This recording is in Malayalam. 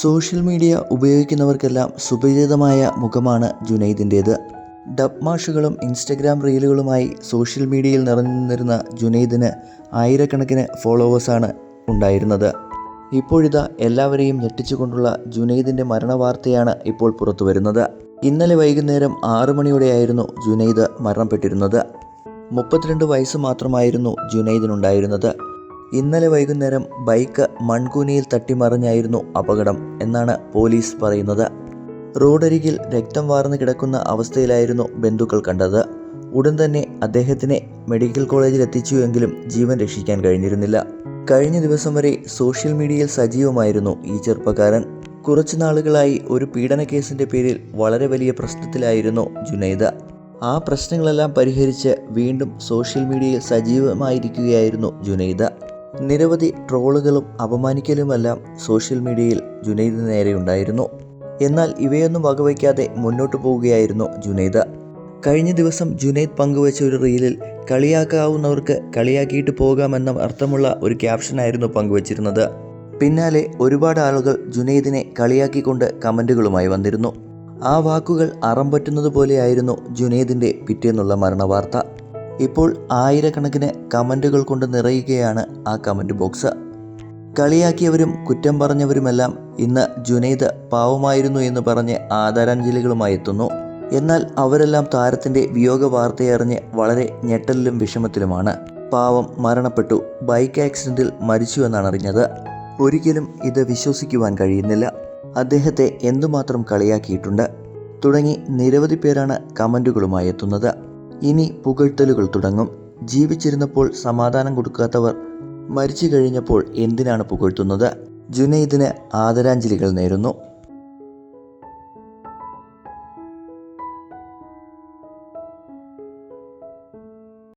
സോഷ്യൽ മീഡിയ ഉപയോഗിക്കുന്നവർക്കെല്ലാം സുപരിചിതമായ മുഖമാണ് ജുനൈദിന്റേത്. ഡബ് മാഷുകളും ഇൻസ്റ്റഗ്രാം റീലുകളുമായി സോഷ്യൽ മീഡിയയിൽ നിറഞ്ഞു നിന്നിരുന്ന ജുനൈദിന് ആയിരക്കണക്കിന് ഫോളോവേഴ്സാണ് ഉണ്ടായിരുന്നത്. ഇപ്പോഴിതാ എല്ലാവരെയും ഞെട്ടിച്ചുകൊണ്ടുള്ള ജുനൈദിന്റെ മരണവാർത്തയാണ് ഇപ്പോൾ പുറത്തു വരുന്നത് ഇന്നലെ വൈകുന്നേരം ആറു മണിയോടെയായിരുന്നു ജുനൈദ് മരണപ്പെട്ടിരുന്നത്. മുപ്പത്തിരണ്ട് വയസ്സ് മാത്രമായിരുന്നു ജുനൈദിനുണ്ടായിരുന്നത്. ഇന്നലെ വൈകുന്നേരം ബൈക്ക് മൺകൂനിയിൽ തട്ടിമറിഞ്ഞായിരുന്നു അപകടം എന്നാണ് പോലീസ് പറയുന്നത്. റോഡരികിൽ രക്തം വാർന്നു കിടക്കുന്ന അവസ്ഥയിലായിരുന്നു ബന്ധുക്കൾ കണ്ടത്. ഉടൻ തന്നെ അദ്ദേഹത്തിനെ മെഡിക്കൽ കോളേജിൽ എത്തിച്ചു എങ്കിലും ജീവൻ രക്ഷിക്കാൻ കഴിഞ്ഞിരുന്നില്ല. കഴിഞ്ഞ ദിവസം വരെ സോഷ്യൽ മീഡിയയിൽ സജീവമായിരുന്നു ഈ ചെറുപ്പക്കാരൻ. കുറച്ചു നാളുകളായി ഒരു പീഡന കേസിന്റെ പേരിൽ വളരെ വലിയ പ്രശ്നത്തിലായിരുന്നു ജുനൈദ. ആ പ്രശ്നങ്ങളെല്ലാം പരിഹരിച്ച് വീണ്ടും സോഷ്യൽ മീഡിയയിൽ സജീവമായിരിക്കുകയായിരുന്നു ജുനൈദ. നിരവധി ട്രോളുകളും അപമാനിക്കലുമെല്ലാം സോഷ്യൽ മീഡിയയിൽ ജുനൈദിന് നേരെയുണ്ടായിരുന്നു എന്നാൽ ഇവയൊന്നും വകവയ്ക്കാതെ മുന്നോട്ടു പോവുകയായിരുന്നു ജുനൈദ്. കഴിഞ്ഞ ദിവസം ജുനൈദ് പങ്കുവച്ച ഒരു റീലിൽ കളിയാക്കാവുന്നവർക്ക് കളിയാക്കിയിട്ട് പോകാമെന്ന അർത്ഥമുള്ള ഒരു ക്യാപ്ഷനായിരുന്നു പങ്കുവച്ചിരുന്നത്. പിന്നാലെ ഒരുപാട് ആളുകൾ ജുനൈദിനെ കളിയാക്കിക്കൊണ്ട് കമന്റുകളുമായി വന്നിരുന്നു. ആ വാക്കുകൾ അറം പറ്റുന്നത് പോലെയായിരുന്നു ജുനൈദിന്റെ പിറ്റേന്നുള്ള മരണവാർത്ത. ഇപ്പോൾ ആയിരക്കണക്കിന് കമന്റുകൾ കൊണ്ട് നിറയുകയാണ് ആ കമന്റ് ബോക്സ്. കളിയാക്കിയവരും കുറ്റം പറഞ്ഞവരുമെല്ലാം ഇന്ന് ജുനൈദ് പാവമായിരുന്നു എന്ന് പറഞ്ഞ് ആദരാഞ്ജലികളുമായി എത്തുന്നു. എന്നാൽ അവരെല്ലാം താരത്തിന്റെ വിയോഗ വാർത്തയറിഞ്ഞ് വളരെ ഞെട്ടലിലും വിഷമത്തിലുമാണ്. പാവം മരണപ്പെട്ടു. ബൈക്ക് ആക്സിഡന്റിൽ മരിച്ചു എന്നാണ് അറിഞ്ഞത്. ഒരിക്കലും ഇത് വിശ്വസിക്കുവാൻ കഴിയുന്നില്ല. അദ്ദേഹത്തെ എന്തുമാത്രം കളിയാക്കിയിട്ടുണ്ട്? തുടങ്ങി നിരവധി പേരാണ് കമന്റുകളുമായി എത്തുന്നത്. ഇനി പുകഴ്ത്തലുകൾ തുടങ്ങും. ജീവിച്ചിരുന്നപ്പോൾ സമാധാനം കൊടുക്കാത്തവർ മരിച്ചു കഴിഞ്ഞപ്പോൾ എന്തിനാണ് പുകഴ്ത്തുന്നത്? ജുനൈദിന് ആദരാഞ്ജലികൾ നേരുന്നു.